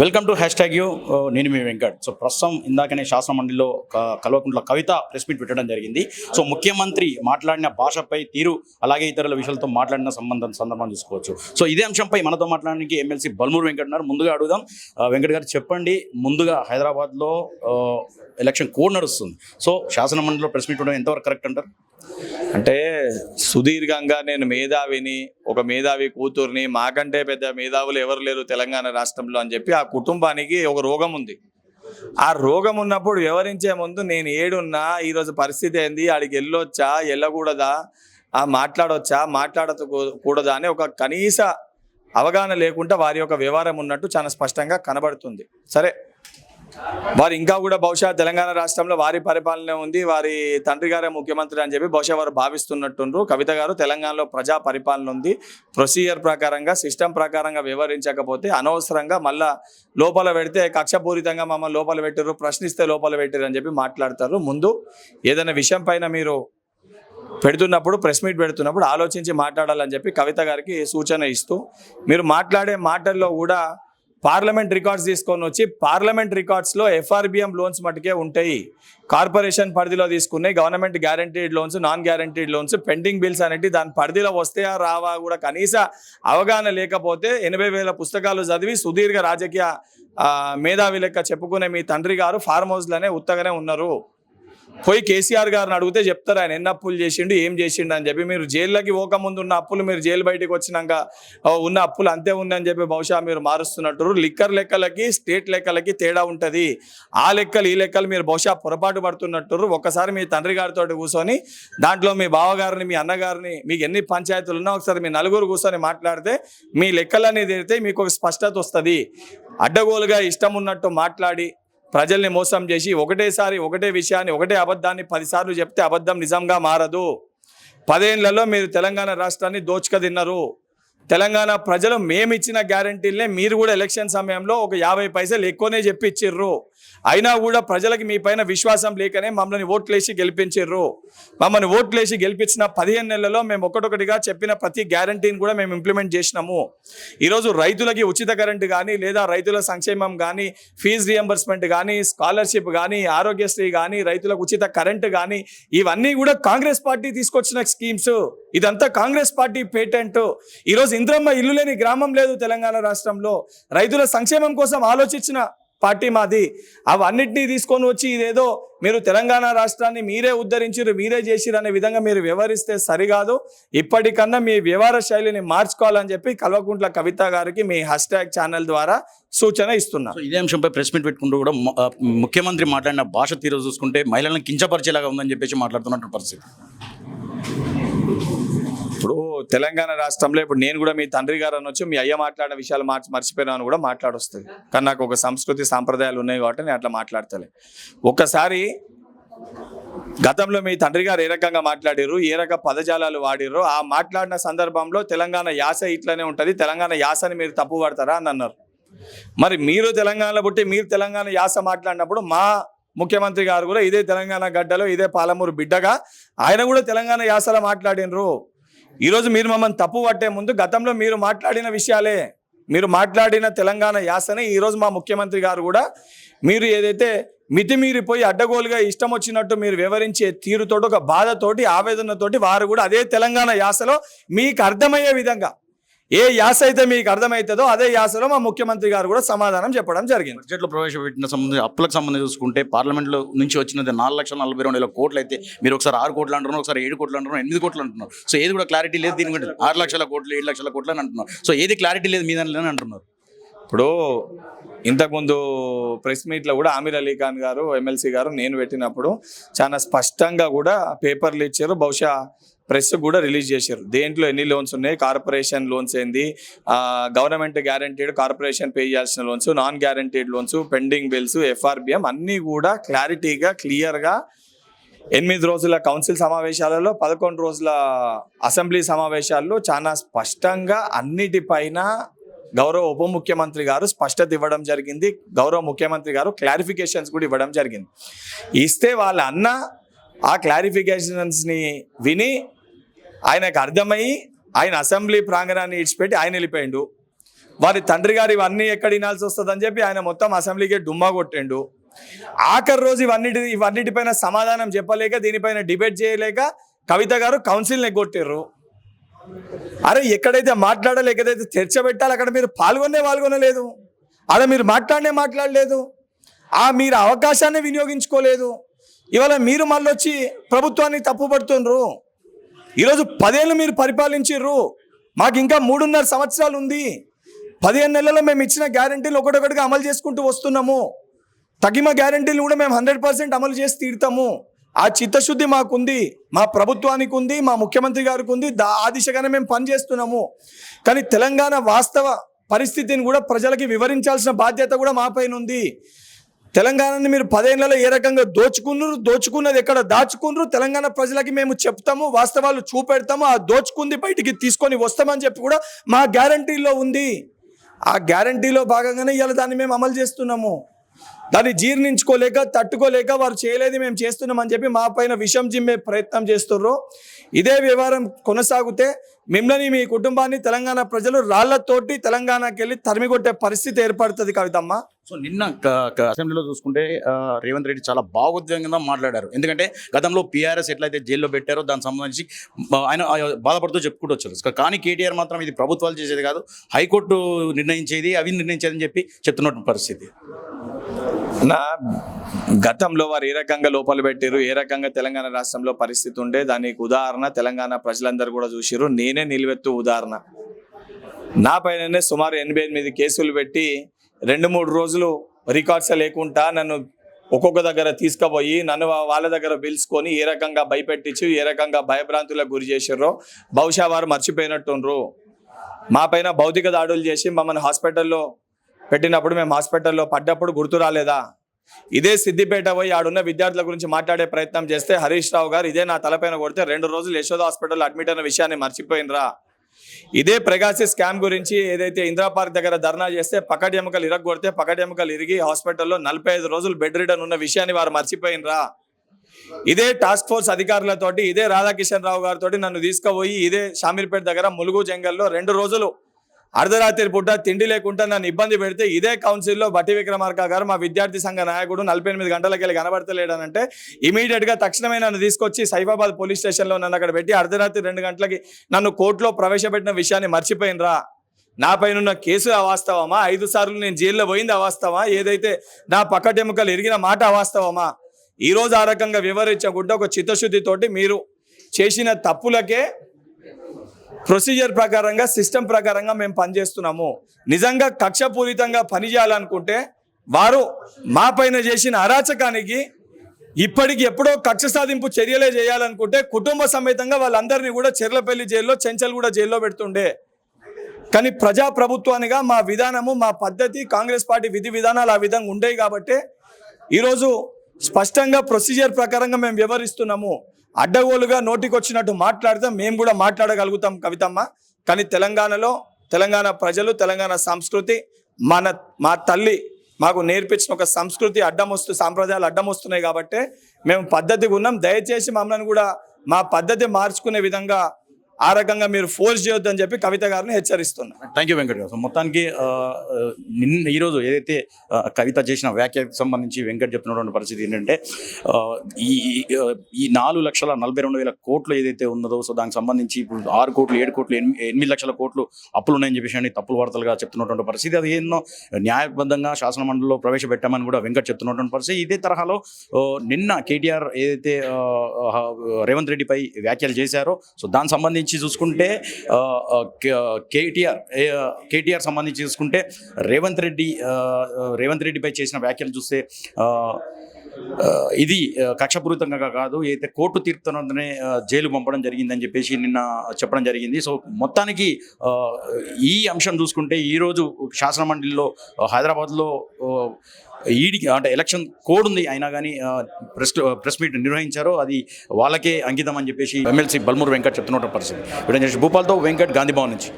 Welcome to hashtag you నేను మీ Venkat. So ప్రస్తుతం ఇందాకనే శాసన మండలిలో కల్వకుంట్ల కవిత ప్రెస్ మీట్ పెట్టడం జరిగింది. సో ముఖ్యమంత్రి మాట్లాడిన భాషపై తీరు అలాగే ఇతరుల విషయాలతో మాట్లాడిన సంబంధం సందర్భం చూసుకోవచ్చు. సో ఇదే అంశంపై మనతో మాట్లాడడానికి ఎమ్మెల్సీ బల్మూరు వెంకట్ ఉన్నారు. ముందుగా అడుగుదాం. వెంకట్ గారు చెప్పండి. ముందుగా హైదరాబాద్లో ఎలక్షన్ కోడ్ నడుస్తుంది. సో శాసన మండలిలో ప్రెస్ మీట్ ఉండడం ఎంతవరకు కరెక్ట్ అంటారు? అంటే సుదీర్ఘంగా నేను మేధావిని ఒక మేధావి కూతుర్ని మాకంటే పెద్ద మేధావులు ఎవరు లేరు తెలంగాణ రాష్ట్రంలో అని చెప్పి ఆ కుటుంబానికి ఒక రోగం ఉంది. ఆ రోగం ఉన్నప్పుడు వివరించే ముందు నేను ఏడున్నా ఈరోజు పరిస్థితి ఏంది? ఆడికి వెళ్ళొచ్చా? వెళ్ళకూడదా? ఆ మాట్లాడొచ్చా? మాట్లాడకూడదా? అని ఒక కనీస అవగాహన లేకుండా వారి యొక్క వ్యవహారం ఉన్నట్టు చాలా స్పష్టంగా కనబడుతుంది. సరే వారు ఇంకా కూడా బహుశా తెలంగాణ రాష్ట్రంలో వారి పరిపాలన ఉంది వారి తండ్రి గారే ముఖ్యమంత్రి అని చెప్పి బహుశా వారు భావిస్తున్నట్టుండ్రు. కవిత గారు తెలంగాణలో ప్రజా పరిపాలన ఉంది. ప్రొసీజర్ ప్రకారంగా సిస్టమ్ ప్రకారంగా వివరించకపోతే అనవసరంగా మళ్ళా లోపల పెడితే కక్షపూరితంగా మమ్మల్ని లోపల పెట్టారు ప్రశ్నిస్తే లోపల పెట్టారు అని చెప్పి మాట్లాడతారు. ముందు ఏదైనా విషయం పైన మీరు పెడుతున్నప్పుడు ప్రెస్ మీట్ పెడుతున్నప్పుడు ఆలోచించి మాట్లాడాలని చెప్పి కవిత గారికి సూచన ఇస్తూ మీరు మాట్లాడే మాటల్లో కూడా పార్లమెంట్ రికార్డ్స్ తీసుకొని వచ్చి పార్లమెంట్ రికార్డ్స్లో ఎఫ్ఆర్బిఎం లోన్స్ మటుకే ఉంటాయి. కార్పొరేషన్ పరిధిలో తీసుకున్నాయి government guaranteed loans non guaranteed loans pending bills అనేవి దాని పరిధిలో వస్తాయా రావా కూడా కనీస అవగాహన లేకపోతే ఎనభై వేల పుస్తకాలు చదివి సుదీర్ఘ రాజకీయ మేధావి లెక్క చెప్పుకునే మీ తండ్రి గారు ఫార్మ్ హౌస్లోనే ఉత్తగానే ఉన్నారు. పోయి కేసీఆర్ గారిని అడిగితే చెప్తారు ఆయన ఎన్ని అప్పులు చేసిండు ఏం చేసిండు? అని చెప్పి మీరు జైల్లోకి పోకముందు ఉన్న అప్పులు మీరు జైలు బయటకు వచ్చినాక ఉన్న అప్పులు అంతే ఉందని చెప్పి బహుశా మీరు మారుస్తున్నట్టు లిక్కర్ లెక్కలకి స్టేట్ లెక్కలకి తేడా ఉంటుంది. ఆ లెక్కలు ఈ లెక్కలు మీరు బహుశా పొరపాటు పడుతున్నట్టు ఒకసారి మీ తండ్రి గారితో కూర్చొని దాంట్లో మీ బావగారిని మీ అన్నగారిని మీకు ఎన్ని పంచాయతీలు ఉన్నా ఒకసారి మీ నలుగురు కూర్చొని మాట్లాడితే మీ లెక్కలు అనేది మీకు ఒక స్పష్టత వస్తుంది. అడ్డగోలుగా ఇష్టం ఉన్నట్టు మాట్లాడి ప్రజల్ని మోసం చేసి ఒకటేసారి ఒకటే విషయాన్ని ఒకటే అబద్ధాన్ని పదిసార్లు చెప్తే అబద్ధం నిజంగా మారదు. పదేళ్ళలో మీరు తెలంగాణ రాష్ట్రాన్ని దోచుక తిన్నారు తెలంగాణ ప్రజలు మేమిచ్చిన గ్యారంటీలనే మీరు కూడా ఎలక్షన్ సమయంలో ఒక యాభై పైసలు ఎక్కువనే చెప్పి ఇచ్చిర్రు అయినా కూడా ప్రజలకి మీ పైన విశ్వాసం లేకనే మమ్మల్ని ఓట్లేసి గెలిపించారు మమ్మల్ని ఓట్లేసి గెలిపించిన పదిహేను నెలల్లో మేము ఒకటొకటిగా చెప్పిన ప్రతి గ్యారంటీని కూడా మేము ఇంప్లిమెంట్ చేసినాము. ఈరోజు రైతులకి ఉచిత కరెంటు కానీ లేదా రైతుల సంక్షేమం కానీ ఫీజు రియంబర్స్మెంట్ కానీ స్కాలర్షిప్ కానీ ఆరోగ్యశ్రీ కానీ రైతులకు ఉచిత కరెంటు కానీ ఇవన్నీ కూడా కాంగ్రెస్ పార్టీ తీసుకొచ్చిన స్కీమ్స్. ఇదంతా కాంగ్రెస్ పార్టీ పేటెంట్. ఈరోజు ఇంద్రమ్మ ఇల్లు లేని గ్రామం లేదు తెలంగాణ రాష్ట్రంలో. రైతుల సంక్షేమం కోసం ఆలోచించిన పార్టీ మాది. అవన్నిటినీ తీసుకొని వచ్చి ఇదేదో మీరు తెలంగాణ రాష్ట్రాన్ని మీరే ఉద్ధరించారు మీరే చేసిరు అనే విధంగా మీరు వ్యవహరిస్తే సరికాదు. ఇప్పటికన్నా మీ వ్యవహార శైలిని మార్చుకోవాలని చెప్పి కల్వకుంట్ల కవిత గారికి మీ హ్యాష్ ట్యాగ్ ఛానల్ ద్వారా సూచన ఇస్తున్నా. ఇదే అంశంపై ప్రెస్ మీట్ పెట్టుకుంటూ కూడా ముఖ్యమంత్రి మాట్లాడిన భాష తీరు చూసుకుంటే మహిళలను కించపరిచేలాగా ఉందని చెప్పేసి మాట్లాడుతున్నట్టు పరిస్థితి. ఇప్పుడు తెలంగాణ రాష్ట్రంలో ఇప్పుడు నేను కూడా మీ తండ్రి గారు అనొచ్చు మీ అయ్య మాట్లాడిన విషయాలు మార్చి మర్చిపోయినాను కూడా మాట్లాడొస్తుంది. కానీ నాకు ఒక సంస్కృతి సాంప్రదాయాలు ఉన్నాయి కాబట్టి నేను అట్లా మాట్లాడతలే. ఒక్కసారి గతంలో మీ తండ్రి గారు ఏ రకంగా మాట్లాడారు ఏ రక పదజాలాలు వాడిర్రు ఆ మాట్లాడిన సందర్భంలో తెలంగాణ యాస ఇట్లనే ఉంటుంది తెలంగాణ యాసని మీరు తప్పు పడతారా అని అన్నారు. మరి మీరు తెలంగాణలో పుట్టి మీరు తెలంగాణ యాస మాట్లాడినప్పుడు మా ముఖ్యమంత్రి గారు కూడా ఇదే తెలంగాణ గడ్డలో ఇదే పాలమూరు బిడ్డగా ఆయన కూడా తెలంగాణ యాసలో మాట్లాడినరు ఈరోజు మీరు మమ్మల్ని తప్పు పట్టే ముందు గతంలో మీరు మాట్లాడిన విషయాలే. మీరు మాట్లాడిన తెలంగాణ యాసనే ఈరోజు మా ముఖ్యమంత్రి గారు కూడా మీరు ఏదైతే మితిమీరిపోయి అడ్డగోలుగా ఇష్టం వచ్చినట్టు మీరు వివరించే తీరుతోటి ఒక బాధతోటి ఆవేదనతోటి వారు కూడా అదే తెలంగాణ యాసలో మీకు అర్థమయ్యే విధంగా ఏ యాస అయితే మీకు అర్థమవుతుందో అదే యాసలో మా ముఖ్యమంత్రి గారు కూడా సమాధానం చెప్పడం జరిగింది. బడ్జెట్లో ప్రవేశపెట్టిన సంబంధించి అప్పులకు సంబంధించి చూసుకుంటే పార్లమెంట్లో నుంచి వచ్చినది నాలుగు లక్షల నలభై రెండు వేల కోట్లు అయితే మీరు ఒకసారి ఆరు కోట్లు అంటున్నారు ఒకసారి ఏడు కోట్లు అంటున్నారు ఎనిమిది కోట్లు అంటున్నారు. సో ఏది కూడా క్లారిటీ లేదు దీని గురించి. ఆరు లక్షల కోట్లు ఏడు లక్షల కోట్లు అని అంటున్నారు. సో ఏది క్లారిటీ లేదు మీ దానిలో అంటున్నారు. ఇప్పుడు ఇంతకుముందు ప్రెస్ మీట్లో కూడా ఆమిర్ అలీ ఖాన్ గారు ఎమ్మెల్సీ గారు నేను పెట్టినప్పుడు చాలా స్పష్టంగా కూడా పేపర్లు ఇచ్చారు. బహుశా ప్రెస్ కూడా రిలీజ్ చేశారు. దేంట్లో ఎన్ని లోన్స్ ఉన్నాయి? కార్పొరేషన్ లోన్స్ ఏంది? గవర్నమెంట్ గ్యారంటీడ్ కార్పొరేషన్ పే చేయాల్సిన loans non guaranteed loans pending bills FRBM అన్నీ కూడా క్లారిటీగా క్లియర్గా ఎనిమిది రోజుల కౌన్సిల్ సమావేశాలలో పదకొండు రోజుల అసెంబ్లీ సమావేశాల్లో చాలా స్పష్టంగా అన్నిటిపైన గౌరవ ఉప ముఖ్యమంత్రి గారు స్పష్టత ఇవ్వడం జరిగింది. గౌరవ ముఖ్యమంత్రి గారు క్లారిఫికేషన్స్ కూడా ఇవ్వడం జరిగింది. ఇస్తే వాళ్ళ అన్న ఆ క్లారిఫికేషన్స్ని విని ఆయనకు అర్థమయ్యి ఆయన అసెంబ్లీ ప్రాంగణాన్ని ఇడిచిపెట్టి ఆయన వెళ్ళిపోయిండు. వారి తండ్రి గారు ఇవన్నీ ఎక్కడ వినాల్సి వస్తుందని చెప్పి ఆయన మొత్తం అసెంబ్లీకి డుమ్మా కొట్టిండు. ఆఖరి రోజు ఇవన్నిటి ఇవన్నిటిపైన సమాధానం చెప్పలేక దీనిపైన డిబేట్ చేయలేక కవిత గారు కౌన్సిల్ని ఎగ్గొట్టారు అరే ఎక్కడైతే మాట్లాడాలి ఎక్కడైతే చర్చ పెట్టాలి అక్కడ మీరు పాల్గొనే పాల్గొనలేదు. అలా మీరు మాట్లాడనే మాట్లాడలేదు. ఆ మీరు అవకాశాన్ని వినియోగించుకోలేదు. ఇవాళ మీరు మళ్ళీ వచ్చి ప్రభుత్వాన్ని తప్పుపడుతుండ్రు ఈరోజు పదేళ్ళు మీరు పరిపాలించిర్రు. మాకు ఇంకా మూడున్నర సంవత్సరాలు ఉంది. పదిహేను నెలల్లో మేము ఇచ్చిన గ్యారంటీలు ఒకటొకటిగా అమలు చేసుకుంటూ వస్తున్నాము. తగిన గ్యారంటీలు కూడా మేము హండ్రెడ్ పర్సెంట్ అమలు చేసి తీరుతాము. ఆ చిత్తశుద్ధి మాకుంది మా ప్రభుత్వానికి ఉంది మా ముఖ్యమంత్రి గారికి ఉంది దా ఆ దిశగానే మేము పనిచేస్తున్నాము. కానీ తెలంగాణ వాస్తవ పరిస్థితిని కూడా ప్రజలకి వివరించాల్సిన బాధ్యత కూడా మా పైన ఉంది. తెలంగాణని మీరు పదేళ్ళలో ఏ రకంగా దోచుకున్నారు దోచుకున్నది ఎక్కడ దాచుకున్నారు తెలంగాణ ప్రజలకి మేము చెప్తాము వాస్తవాలు చూపెడతాము ఆ దోచుకుంది బయటికి తీసుకొని వస్తామని చెప్పి కూడా మా గ్యారంటీలో ఉంది. ఆ గ్యారంటీలో భాగంగానే ఇవాళ దాన్ని మేము అమలు చేస్తున్నాము. దాన్ని జీర్ణించుకోలేక తట్టుకోలేక వారు చేయలేదు మేము చేస్తున్నామని చెప్పి మా పైన విషం జిమ్మే ప్రయత్నం చేస్తుర్రు. ఇదే వ్యవహారం కొనసాగితే మిమ్మల్ని మీ కుటుంబాన్ని తెలంగాణ ప్రజలు రాళ్ళతోటి తెలంగాణకి వెళ్ళి తరిమికొట్టే పరిస్థితి ఏర్పడుతుంది కవితమ్మ. సో నిన్న అసెంబ్లీలో చూసుకుంటే రేవంత్ రెడ్డి చాలా భావోద్వేగంగా మాట్లాడారు. ఎందుకంటే గతంలో పీఆర్ఎస్ ఎట్లయితే జైల్లో పెట్టారో దానికి సంబంధించి ఆయన బాధపడుతూ చెప్పుకుంటూ వచ్చారు. కానీ కేటీఆర్ మాత్రం ఇది ప్రభుత్వాలు చేసేది కాదు హైకోర్టు నిర్ణయించేది అవి నిర్ణయించేదని చెప్పి చెప్తున్నటువంటి పరిస్థితి. నా గతంలో వారు ఏ రకంగా లోపాలు పెట్టారు ఏ రకంగా తెలంగాణ రాష్ట్రంలో పరిస్థితి ఉండే దానికి ఉదాహరణ తెలంగాణ ప్రజలందరూ కూడా చూసిరు నేనే నిలువెత్తు ఉదాహరణ. నా పైననే సుమారు ఎనభై ఎనిమిది కేసులు పెట్టి రెండు మూడు రోజులు రికార్డ్స్ లేకుండా నన్ను ఒక్కొక్క దగ్గర తీసుకుపోయి నన్ను వాళ్ళ దగ్గర పిలుచుకొని ఏ రకంగా భయపెట్టించి ఏ రకంగా భయభ్రాంతులకు గురి చేసారో బహుశా వారు మర్చిపోయినట్టుండ్రు. మా పైన భౌతిక దాడులు చేసి మమ్మల్ని హాస్పిటల్లో పెట్టినప్పుడు మేము హాస్పిటల్లో పడ్డప్పుడు గుర్తు రాలేదా? ఇదే సిద్దిపేట పోయి ఆడున్న విద్యార్థుల గురించి మాట్లాడే ప్రయత్నం చేస్తే హరీష్ రావు గారు ఇదే నా తలపైన కొడితే రెండు రోజులు యశోద హాస్పిటల్లో అడ్మిట్ అయిన విషయాన్ని మర్చిపోయినరా? ఇదే ప్రకాశి స్కామ్ గురించి ఏదైతే ఇందిరా పార్క్ దగ్గర ధర్నా చేస్తే పకటి ఎముకలు ఇరగొడితే పకటి ఎముకలు ఇరిగి హాస్పిటల్లో నలభై ఐదు రోజులు బెడ్ రిడన్ ఉన్న విషయాన్ని వారు మర్చిపోయినరా? ఇదే టాస్క్ ఫోర్స్ అధికారులతోటి ఇదే రాధాకిషన్ రావు గారితో నన్ను తీసుకుపోయి ఇదే షామీర్పేట దగ్గర ములుగు జంగల్లో రెండు రోజులు అర్ధరాత్రి పూట తిండి లేకుండా నన్ను ఇబ్బంది పెడితే ఇదే కౌన్సిల్లో బట్టి విక్రమార్క గారు మా విద్యార్థి సంఘ నాయకుడు నలభై ఎనిమిది గంటలకెళ్ళి కనబడతలేడనంటే ఇమీడియట్గా తక్షణమే నన్ను తీసుకొచ్చి సైఫాబాద్ పోలీస్ స్టేషన్లో నన్ను అక్కడ పెట్టి అర్ధరాత్రి రెండు గంటలకి నన్ను కోర్టులో ప్రవేశపెట్టిన విషయాన్ని మర్చిపోయినరా? నా పైన ఉన్న కేసు అవాస్తవమా? ఐదు సార్లు నేను జైల్లో పోయింది అవాస్తవా ఏదైతే నా పక్కటెముకలు ఎరిగిన మాట అవాస్తవమా? ఈరోజు ఆ రకంగా వివరించకుండా ఒక చిత్తశుద్ధితోటి మీరు చేసిన తప్పులకే ప్రొసీజర్ ప్రకారంగా సిస్టమ్ ప్రకారంగా మేము పనిచేస్తున్నాము. నిజంగా కక్షపూరితంగా పనిచేయాలనుకుంటే వారు మా పైన చేసిన అరాచకానికి ఇప్పటికి ఎప్పుడో కక్ష సాధింపు చర్యలే చేయాలనుకుంటే కుటుంబ సమేతంగా వాళ్ళందరినీ కూడా చెర్లపల్లి జైల్లో చెంచల్ కూడా జైల్లో పెడుతుండే. కానీ ప్రజాప్రభుత్వానిగా మా విధానము మా పద్ధతి కాంగ్రెస్ పార్టీ విధి విధానాలు ఆ విధంగా ఉండేవి కాబట్టి ఈరోజు స్పష్టంగా ప్రొసీజర్ ప్రకారంగా మేము వ్యవహరిస్తున్నాము. అడ్డగోలుగా నోటికొచ్చినట్టు మాట్లాడితే మేము కూడా మాట్లాడగలుగుతాం కవితమ్మ. కానీ తెలంగాణలో తెలంగాణ ప్రజలు తెలంగాణ సంస్కృతి మన మా తల్లి మాకు నేర్పించిన ఒక సంస్కృతి అడ్డం వస్తు సాంప్రదాయాలు అడ్డం వస్తున్నాయి కాబట్టి మేము పద్ధతిగా ఉన్నాం. దయచేసి మమ్మల్ని కూడా మా పద్ధతి మార్చుకునే విధంగా ఆ రకంగా మీరు ఫోర్స్ చేయొద్దని చెప్పి కవిత గారిని హెచ్చరిస్తున్నారు థ్యాంక్ యూ వెంకట్ గారు. సో మొత్తానికి నిన్న ఈరోజు ఏదైతే కవిత చేసిన వ్యాఖ్యకు సంబంధించి వెంకట్ చెప్తున్నటువంటి పరిస్థితి ఏంటంటే ఈ ఈ- నాలుగు లక్షల నలభై రెండు వేల కోట్లు ఏదైతే ఉన్నదో సో దానికి సంబంధించి ఇప్పుడు ఆరు కోట్లు ఏడు కోట్లు ఎనిమిది ఎనిమిది లక్షల కోట్లు అప్పులు ఉన్నాయని చెప్పేసి అని తప్పులు వార్తలుగా చెప్తున్నటువంటి పరిస్థితి. అది ఎన్నో న్యాయబద్ధంగా శాసన మండలిలో ప్రవేశపెట్టామని కూడా వెంకట్ చెప్తున్నటువంటి పరిస్థితి. ఇదే తరహాలో నిన్న కేటీఆర్ ఏదైతే రేవంత్ రెడ్డిపై వ్యాఖ్యలు చేశారో సో దానికి సంబంధించి చూసుకుంటే కేటీఆర్ కేటీఆర్ సంబంధించి చూసుకుంటే రేవంత్ రెడ్డి రేవంత్ రెడ్డిపై చేసిన వ్యాఖ్యలు చూస్తే ఇది కక్షపూరితంగా కాదు అయితే కోర్టు తీర్పుతోనే జైలు పంపడం జరిగిందని చెప్పేసి నిన్న చెప్పడం జరిగింది. సో మొత్తానికి ఈ అంశం చూసుకుంటే ఈరోజు శాసనమండలిలో హైదరాబాద్లో ఈడికి అంటే ఎలక్షన్ కోడ్ ఉంది. అయినా కానీ ప్రెస్ ప్రెస్ మీట్ నిర్వహించారు అది వాళ్ళకే అంకితం అని చెప్పేసి ఎమ్మెల్సీ బల్మూరు వెంకట్ చెప్తున్న పరిస్థితి. ఇప్పుడు భూపాల్తో వెంకట్ గాంధీభవన్ నుంచి.